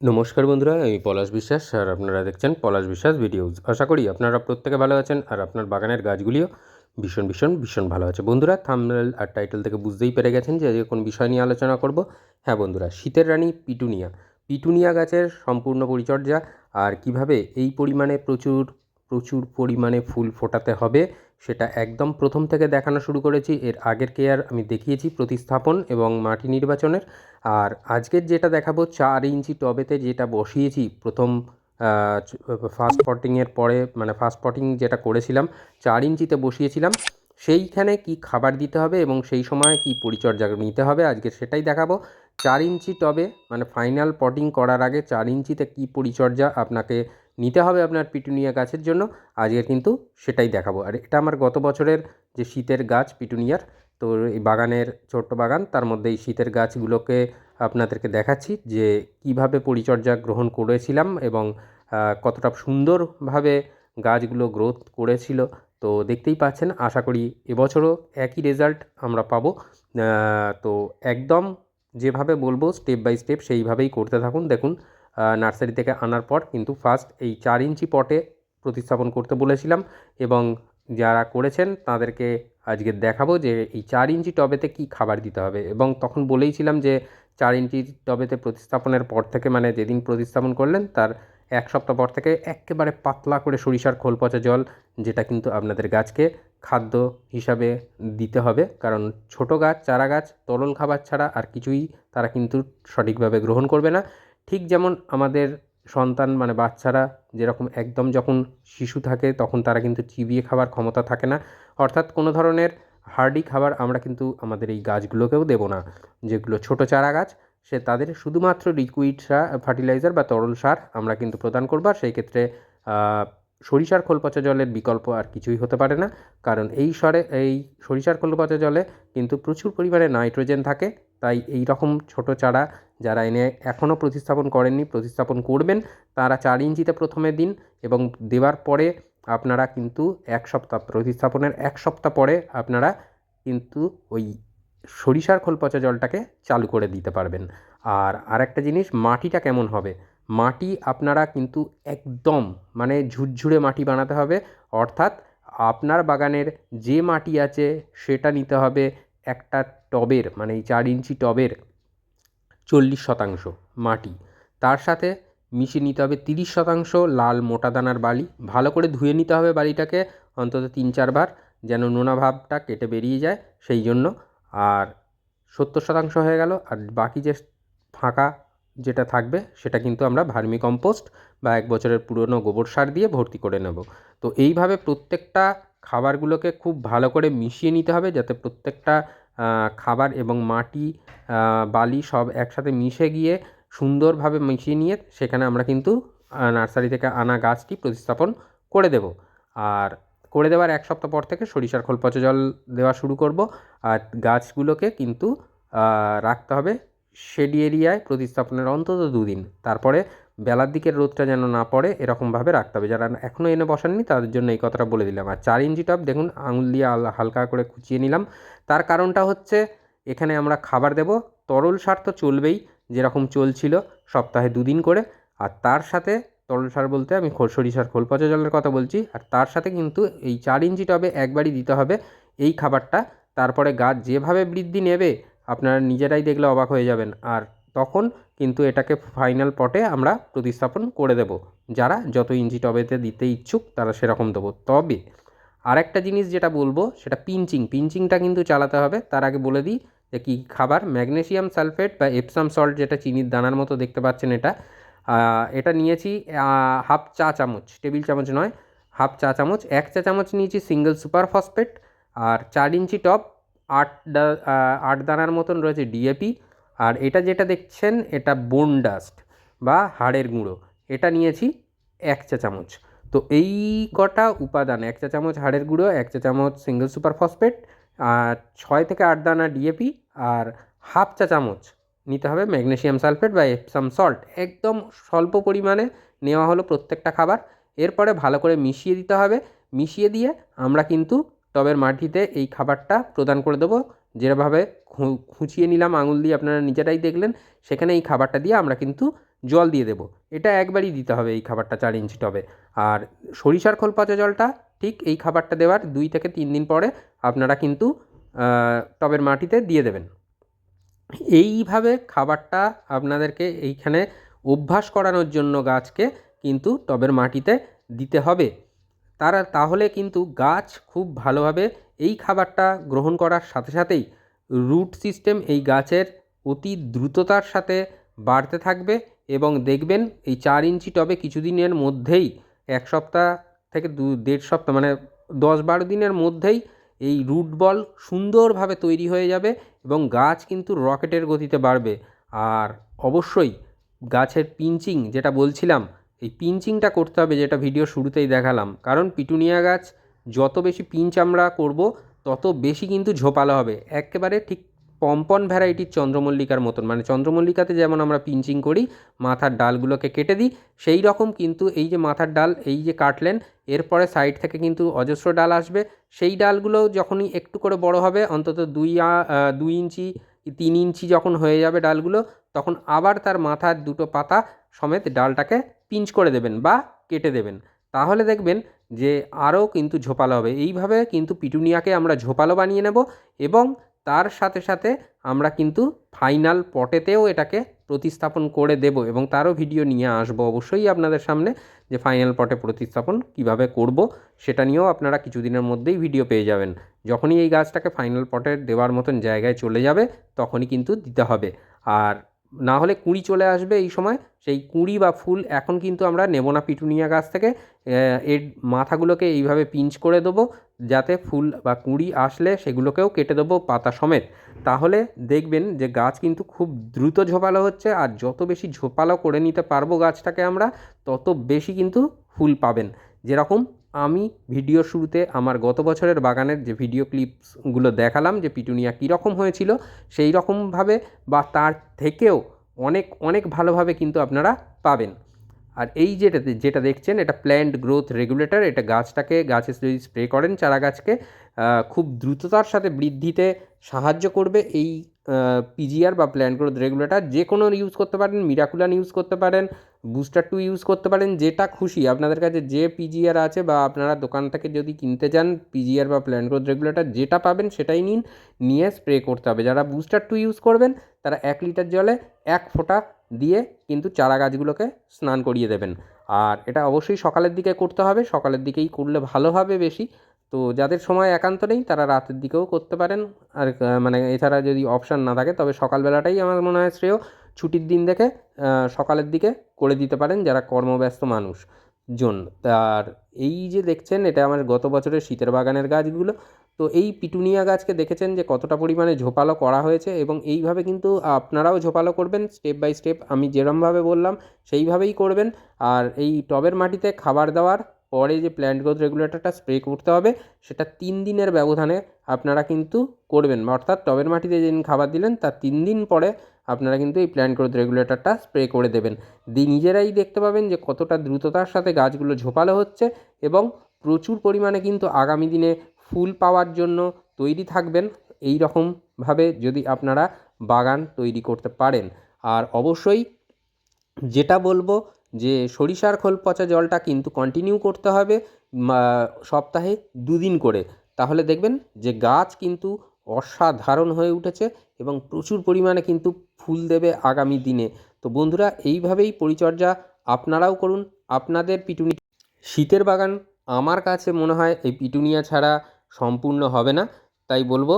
নমস্কার বন্ধুরা, আমি পলাশ বিশ্বাস আর আপনারা দেখছেন পলাশ বিশ্বাস ভিডিওজ আশা করি আপনারা প্রত্যেকে ভালো আছেন আর আপনার বাগানের গাছগুলিও ভীষণ ভীষণ ভীষণ ভালো আছে। বন্ধুরা থামনেল আর টাইটেল থেকে বুঝতেই পেরে গেছেন যে কোন বিষয় নিয়ে আলোচনা করব। হ্যাঁ বন্ধুরা, শীতের রানী পিটুনিয়া। পিটুনিয়া গাছের সম্পূর্ণ পরিচর্যা আর কীভাবে এই পরিমাণে প্রচুর প্রচুর পরিমাণে ফুল ফোটাতে হবে সেটা একদম প্রথম থেকে দেখানো শুরু করেছি। এর আগের কেয়ার আমি দেখিয়েছি প্রতিস্থাপন এবং মাটি নির্বাচনের। আর আজকের যেটা দেখাবো, চার ইঞ্চি টবেতে যেটা বসিয়েছি প্রথম ফার্স্ট পটিংয়ের পরে মানে ফার্স্ট পটিং যেটা করেছিলাম, চার ইঞ্চিতে বসিয়েছিলাম। সেইখানে কি খাবার দিতে হবে এবং সেই সময় কি পরিচর্যা নিতে হবে আজকে সেটাই দেখাবো। চার ইঞ্চি টবে মানে ফাইনাল পটিং করার আগে চার ইঞ্চিতে কি পরিচর্যা আপনাকে নিতে হবে আপনার পিটুনিয়া গাছের জন্য। আজকে কিন্তু সেটাই দেখাবো। আর এটা আমার গত বছরের যে শীতের গাছ পিটুনিয়ার, তো এই বাগানের ছোট্ট বাগান, তার মধ্যে এই শীতের গাছগুলোকে আপনাদেরকে দেখাচ্ছি যে কীভাবে পরিচর্যা গ্রহণ করেছিলাম এবং কতটা সুন্দরভাবে গাছগুলো গ্রোথ করেছিল। তো দেখতেই পাচ্ছেন, আশা করি এবছরও একই রেজাল্ট আমরা পাবো। তো একদম যেভাবে বলব, স্টেপ বাই স্টেপ সেইভাবেই করতে থাকুন। দেখুন নার্সারি থেকে আনার পর কিন্তু ফার্স্ট এই চার ইঞ্চি পটে প্রতিস্থাপন করতে বলেছিলাম এবং যারা করেছেন তাদেরকে আজকে দেখাবো যে এই চার ইঞ্চি টবেতে কী খাবার দিতে হবে। এবং তখন বলেইছিলাম যে চার ইঞ্চি টবেতে প্রতিস্থাপনের পর থেকে মানে যেদিন প্রতিস্থাপন করলেন তার এক সপ্তাহ পর থেকে একেবারে পাতলা করে সরিষার খোল পচা জল যেটা কিন্তু আপনাদের গাছকে খাদ্য হিসাবে দিতে হবে। কারণ ছোট গাছ, চারা গাছ, তরল খাবার ছাড়া আর কিছুই তারা কিন্তু সঠিকভাবে গ্রহণ করবে না। ঠিক যেমন আমাদের সন্তান মানে বাচ্চারা যেরকম একদম যখন শিশু থাকে তখন তারা কিন্তু চিবিয়ে খাবার ক্ষমতা থাকে না। অর্থাৎ কোনো ধরনের হার্ডি খাবার আমরা কিন্তু আমাদের এই গাছগুলোকেও দেবো না। যেগুলো ছোটো চারা গাছ, সে তাদের শুধুমাত্র লিকুইড সার ফার্টিলাইজার বা তরল সার আমরা কিন্তু প্রদান করব। আর সেই ক্ষেত্রে সরিষার খোল পচা জলের বিকল্প আর কিছুই হতে পারে না। কারণ এই সরে, এই সরিষার খোল পচা জলে কিন্তু প্রচুর পরিমাণে নাইট্রোজেন থাকে। তাই এই রকম ছোটো চারা যারা এনে এখনও প্রতিস্থাপন করেননি, প্রতিস্থাপন করবেন, তারা চার ইঞ্চিতে প্রথমে দিন এবং দেওয়ার পরে আপনারা কিন্তু এক সপ্তাহ, প্রতিস্থাপনের এক সপ্তাহ পরে আপনারা কিন্তু ওই সরিষার খোল পচা জলটাকে চালু করে দিতে পারবেন। আর আরেকটা জিনিস, মাটিটা কেমন হবে? মাটি আপনারা কিন্তু একদম মানে ঝুরঝুরে মাটি বানাতে হবে, অর্থাৎ আপনার বাগানের যে মাটি আছে সেটা নিতে হবে, একটা টবের মানে এই চার ইঞ্চি টবের চল্লিশ শতাংশ মাটি। তার সাথে মিশিয়ে নিতে হবে তিরিশ শতাংশ লাল মোটা দানার বালি। ভালো করে ধুয়ে নিতে হবে বালিটাকে অন্তত তিন চারবার যেন নোনা ভাবটা কেটে বেরিয়ে যায়, সেই জন্য। আর সত্তর শতাংশ হয়ে গেল। আর বাকি যে ফাঁকা যেটা থাকবে, সেটা কিন্তু আমরা ভার্মি কম্পোস্ট বা এক বছরের পুরনো গোবর সার দিয়ে ভর্তি করে নেব। তো এইভাবে প্রত্যেকটা খাবারগুলোকে খুব ভালো করে মিশিয়ে নিতে হবে যাতে প্রত্যেকটা খাবার এবং মাটি বালি সব একসাথে মিশে গিয়ে সুন্দরভাবে মিশিয়ে নিয়ে সেখানে আমরা কিন্তু নার্সারি থেকে আনা গাছটি প্রতিস্থাপন করে দেব। আর করে দেওয়ার এক সপ্তাহ পর থেকে সরিষার খোল পচা জল দেওয়া শুরু করব। আর গাছগুলোকে কিন্তু রাখতে হবে শেডি এরিয়ায় প্রতিস্থাপনের অন্তত দুদিন। তারপরে বেলার দিকের রোদটা যেন না পড়ে, এরকমভাবে রাখতে হবে। যারা এখনও এনে বসাননি, তাদের জন্য এই কথাটা বলে দিলাম। আর চার ইঞ্চি টপ, দেখুন আঙুল দিয়ে হালকা করে কুচিয়ে নিলাম। তার কারণটা হচ্ছে, এখানে আমরা খাবার দেব। তরল সার তো চলবেই, যেরকম চলছিল সপ্তাহে দুদিন করে। আর তার সাথে, তরল সার বলতে আমি সরিষার খোল, পচা জলের কথা বলছি। আর তার সাথে কিন্তু এই চার ইঞ্চি টবে একবারই দিতে হবে এই খাবারটা। তারপরে গাছ যেভাবে বৃদ্ধি নেবে, আপনারা নিজেরাই দেখলে অবাক হয়ে যাবেন। আর তখন কিন্তু এটাকে ফাইনাল পটে আমরা প্রতিস্থাপন করে দেব। যারা যত ইঞ্চি টবেতে দিতে ইচ্ছুক, তারা সেরকম দেবো। তবে আরেকটা জিনিস যেটা বলব, সেটা পিঞ্চিং পিঞ্চিংটা কিন্তু চালাতে হবে। তার আগে বলে দিই যে কী খাবার? ম্যাগনেশিয়াম সালফেট বা এপসাম সল্ট যেটা চিনির দানার মতো দেখতে পাচ্ছেন এটা এটা নিয়েছি হাফ চা চামচ টেবিল চামচ নয় হাফ চা চামচ। এক চা চামচ নিয়েছি সিঙ্গেল সুপার ফসফেট আর চার ইঞ্চি টপ আট আট দানার মতন রয়েছে ডিএপি আর এটা যেটা দেখছেন, এটা বোন ডাস্ট বা হাড়ের গুঁড়ো। এটা নিয়েছি এক চা চামচ। তো এই কটা উপাদান, এক চা চামচ হাড়ের গুঁড়ো, এক চা চামচ সিঙ্গেল সুপার ফসফেট আর ছয় থেকে আট দানা ডিএপি আর হাফ চা চামচ নিতে হবে ম্যাগনেশিয়াম সালফেট বা এপসাম সল্ট একদম স্বল্প পরিমাণে নেওয়া হলো প্রত্যেকটা খাবার। এরপরে ভালো করে মিশিয়ে দিতে হবে। মিশিয়ে দিয়ে আমরা কিন্তু টবের মাটিতে এই খাবারটা প্রদান করে দেবো। যেভাবে খুঁচিয়ে নিলাম আঙুল দিয়ে আপনারা নিজেরাই দেখলেন, সেখানে এই খাবারটা দিয়ে আমরা কিন্তু জল দিয়ে দেবো। এটা একবারই দিতে হবে এই খাবারটা চার ইঞ্চি টবে। আর সরিষার খোল পচা জলটা ঠিক এই খাবারটা দেওয়ার দুই থেকে তিন দিন পরে আপনারা কিন্তু টবের মাটিতে দিয়ে দেবেন। এইভাবে খাবারটা আপনাদেরকে এইখানে অভ্যাস করানোর জন্য গাছকে কিন্তু টবের মাটিতে দিতে হবে। তারা তাহলে কিন্তু গাছ খুব ভালোভাবে এই খাবারটা গ্রহণ করার সাথে সাথেই রুট সিস্টেম এই গাছের অতি দ্রুততার সাথে বাড়তে থাকবে এবং দেখবেন এই চার ইঞ্চি টবে কিছুদিনের মধ্যেই এক সপ্তাহ থেকে দু, দেড় সপ্তাহ মানে দশ বারো দিনের মধ্যেই এই রুট বল সুন্দরভাবে তৈরি হয়ে যাবে এবং গাছ কিন্তু রকেটের গতিতে বাড়বে। আর অবশ্যই গাছের পিঞ্চিং যেটা বলছিলাম এই পিঞ্চিংটা করতে হবে যেটা ভিডিও শুরুতেই দেখালাম। কারণ পিটুনিয়া গাছ, যত বেশি পিঞ্চ আমরা করব, তত বেশি কিন্তু ঝোপালো হবে। একেবারে ঠিক পম্পন ভ্যারাইটির চন্দ্রমল্লিকার মতন। মানে চন্দ্রমল্লিকাতে যেমন আমরা পিঞ্চিং করি, মাথার ডালগুলোকে কেটে দিই, সেই রকম কিন্তু এই যে মাথার ডাল, এই যে কাটলেন, এরপরে সাইড থেকে কিন্তু অজস্র ডাল আসবে। সেই ডালগুলো যখনই একটু করে বড় হবে, অন্তত দুই দুই ইঞ্চি, তিন ইঞ্চি যখন হয়ে যাবে ডালগুলো, তখন আবার তার মাথার দুটো পাতা সমেত ডালটাকে পিঞ্চ করে দেবেন বা কেটে দেবেন। তাহলে দেখবেন যে আরও কিন্তু ঝোপালো হবে। এইভাবে কিন্তু পিটুনিয়াকে আমরা ঝোপালো বানিয়ে নেব এবং তার সাথে সাথে আমরা কিন্তু ফাইনাল পটেতেও এটাকে প্রতিস্থাপন করে দেব এবং তারও ভিডিও নিয়ে আসব অবশ্যই আপনাদের সামনে যে ফাইনাল পটে প্রতিস্থাপন কীভাবে করব সেটা নিয়েও আপনারা কিছুদিনের মধ্যেই ভিডিও পেয়ে যাবেন। যখনই এই গাছটাকে ফাইনাল পটে দেওয়ার মতন জায়গায় চলে যাবে তখনই কিন্তু দিতে হবে। আর না হলে কুঁড়ি চলে আসবে এই সময়। সেই কুঁড়ি বা ফুল এখন কিন্তু আমরা নেব না পিটুনিয়া গাছ থেকে। এর মাথাগুলোকে এইভাবে পিঞ্চ করে দেবো যাতে ফুল বা কুঁড়ি আসলে সেগুলোকেও কেটে দেবো পাতা সমেত। তাহলে দেখবেন যে গাছ কিন্তু খুব দ্রুত ঝোপালো হচ্ছে আর যত বেশি ঝোপালো করে নিতে পারব গাছটাকে আমরা, তত বেশি কিন্তু ফুল পাবেন। যেরকম আমি ভিডিও শুরুতে আমার গত বছরের বাগানের যে ভিডিও ক্লিপসগুলো দেখালাম যে পিটুনিয়া কীরকম হয়েছিল, সেই রকমভাবে বা তার থেকেও অনেক অনেক ভালোভাবে কিন্তু আপনারা পাবেন। আর এই যেটা যেটা দেখছেন, এটা প্ল্যান্ট গ্রোথ রেগুলেটর এটা গাছটাকে, গাছে যদি স্প্রে করেন চারা গাছকে খুব দ্রুততার সাথে বৃদ্ধিতে সাহায্য করবে এই পিজিআর বা প্ল্যান্ট গ্রোথ রেগুলেটর যে কোনো ইউজ করতে পারেন মিরাকুলান ইউজ করতে পারেন বুস্টার টু ইউজ করতে পারেন, যেটা খুশি। আপনাদের কাছে যে পিজিআর আছে বা আপনারা দোকান থেকে যদি কিনতে চান পিজিআর বা প্ল্যান্ট গ্রোথ রেগুলেটর যেটা পাবেন সেটাই নিন, নিয়ে স্প্রে করতে হবে। যারা বুস্টার টু ইউজ করবেন, তারা এক লিটার জলে এক ফোঁটা দিয়ে কিন্তু চারা গাছগুলোকে স্নান করিয়ে দেবেন। আর এটা অবশ্যই সকালের দিকে করতে হবে, সকালের দিকেই করলে ভালো হবে বেশি। তো যাদের সময় একান্ত নেই, তারা রাতের দিকেও করতে পারেন। আর মানে এছাড়া যদি অপশান না থাকে, তবে সকালবেলাটাই আমার মনে হয় শ্রেয়। ছুটির দিন দেখে সকালের দিকে করে দিতে পারেন যারা কর্মব্যস্ত মানুষ। জন্য আর এই যে দেখছেন, এটা আমার গত বছরের শীতের বাগানের গাছগুলো। তো এই পিটুনিয়া গাছকে দেখেছেন যে কতটা পরিমাণে ঝোপালো করা হয়েছে এবং এইভাবে কিন্তু আপনারাও ঝোপালো করবেন। স্টেপ বাই স্টেপ আমি যেরমভাবে বললাম, সেইভাবেই করবেন। আর এই টবের মাটিতে খাবার দেওয়ার পরে যে প্ল্যান্ট গ্রোথ রেগুলেটরটা স্প্রে করতে হবে, সেটা তিন দিনের ব্যবধানে আপনারা কিন্তু করবেন। অর্থাৎ টবের মাটিতে যেদিন খাবার দিলেন, তার তিন দিন পরে আপনারা কিন্তু এই প্ল্যান্ট গ্রোথ রেগুলেটরটা স্প্রে করে দেবেন। দিয়ে নিজেরাই দেখতে পাবেন যে কতটা দ্রুততার সাথে গাছগুলো ঝোপালো হচ্ছে এবং প্রচুর পরিমাণে কিন্তু আগামী দিনে ফুল পাওয়ার জন্য তৈরি থাকবেন। এই রকমভাবে যদি আপনারা বাগান তৈরি করতে পারেন। আর অবশ্যই যেটা বলব যে সরিষার খোল পচা জলটা কিন্তু কন্টিনিউ করতে হবে সপ্তাহে দুদিন করে। তাহলে দেখবেন যে গাছ কিন্তু অসাধারণ হয়ে উঠেছে এবং প্রচুর পরিমাণে কিন্তু ফুল দেবে আগামী দিনে। তো বন্ধুরা, এইভাবেই পরিচর্যা আপনারাও করুন, আপনাদের পিটুনি। শীতের বাগান আমার কাছে মনে হয় এই পিটুনিয়া ছাড়া সম্পূর্ণ হবে না। তাই বলব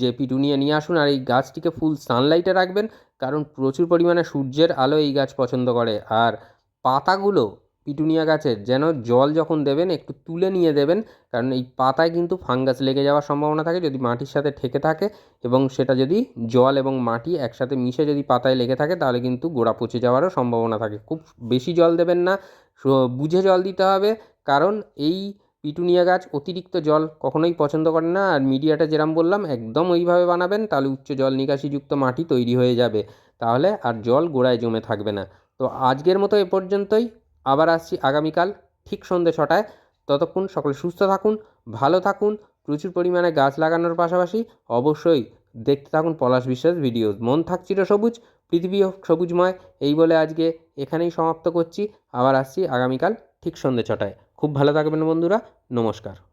যে পিটুনিয়া নিয়ে আসুন আর এই গাছটিকে ফুল সানলাইটে রাখবেন, কারণ প্রচুর পরিমাণে সূর্যের আলো এই গাছ পছন্দ করে। আর পাতাগুলো পিটুনিয়া গাছের, যেন জল যখন দেবেন, একটু তুলে নিয়ে দেবেন, কারণ এই পাতায় কিন্তু ফাঙ্গাস লেগে যাওয়ার সম্ভাবনা থাকে, যদি মাটির সাথে ঠেকে থাকে এবং সেটা যদি জল এবং মাটি একসাথে মিশে যদি পাতায় লেগে থাকে, তাহলে কিন্তু গোড়া পচে যাওয়ারও সম্ভাবনা থাকে। খুব বেশি জল দেবেন না বুঝে জল দিতে হবে, কারণ এই পিটুনিয়া গাছ অতিরিক্ত জল কখনোই পছন্দ করে না, আর মিডিয়াটা যেরম বললাম, একদম ওইভাবে বানাবেন, তাহলে উচ্চ জল নিকাশিযুক্ত মাটি তৈরি হয়ে যাবে, তাহলে আর জল গোড়ায় জমে থাকবে না। তো আজকের মতো এ পর্যন্তই আবার আসছি আগামীকাল ঠিক সন্ধ্যে ছটায়। ততক্ষণ সকলে সুস্থ থাকুন, ভালো থাকুন, প্রচুর পরিমাণে গাছ লাগানোর পাশাপাশি অবশ্যই দেখতে থাকুন পলাশ বিশ্বাস ভিডিও মন থাকছিল সবুজ, পৃথিবী হোক সবুজময়, এই বলে আজকে এখানেই সমাপ্ত করছি। আবার আসছি আগামীকাল ঠিক সন্ধ্যে ছটায়। খুব ভালো থাকবেন বন্ধুরা, নমস্কার।